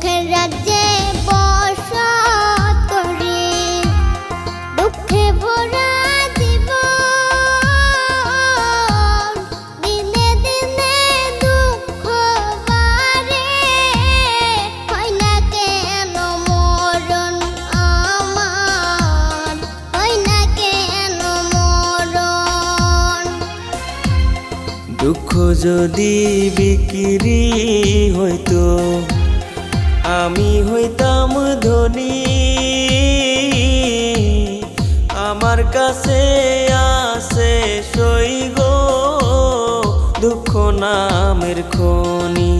দুঃখের রাজ্যে বসতরে দুঃখে ভরা জীবন দিনে দিনে দুঃখ দুঃখ যদি বিক্রি হয়তো আমি হইতাম ধনী। আমার কাছে আছে সই গো দুঃখ নামের খনি।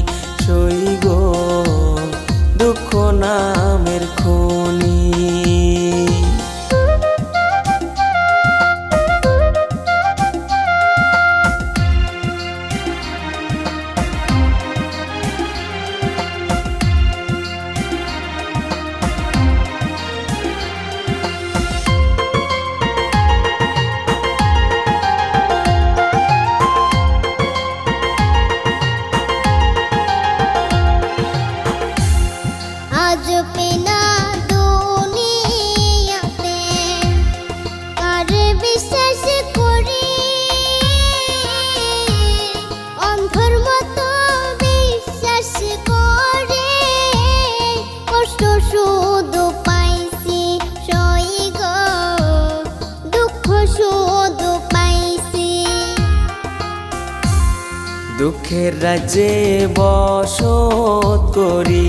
আজ পেনা দুনিয়াতে কার বিশ্বাস করি অন্ধর মতো বিশ্বাস করে কষ্ট শুধু পাইছি সই গো দুঃখ শুধু দুঃখের রাজ্যে বসত করি।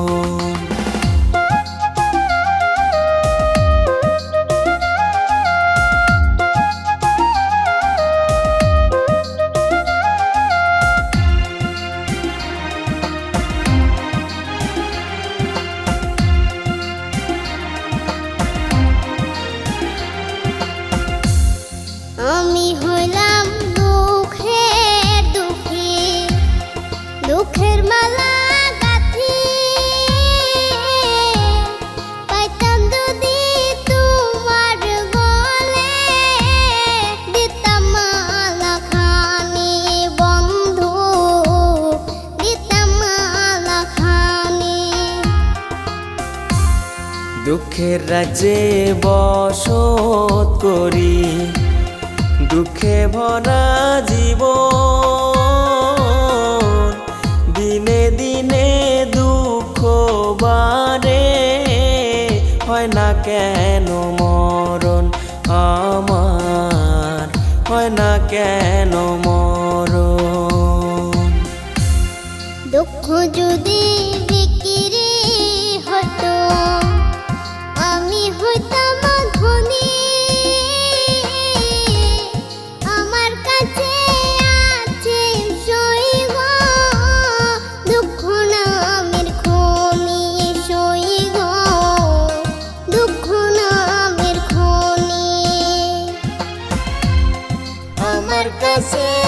দুঃখের রাজ্যে বসত করি, দুঃখে ভরা জীব দিনে দিনে দুঃখ বারে হয় না কেন মরণ আমার, হয় না কেন মরণ। দুঃখ যদি আমার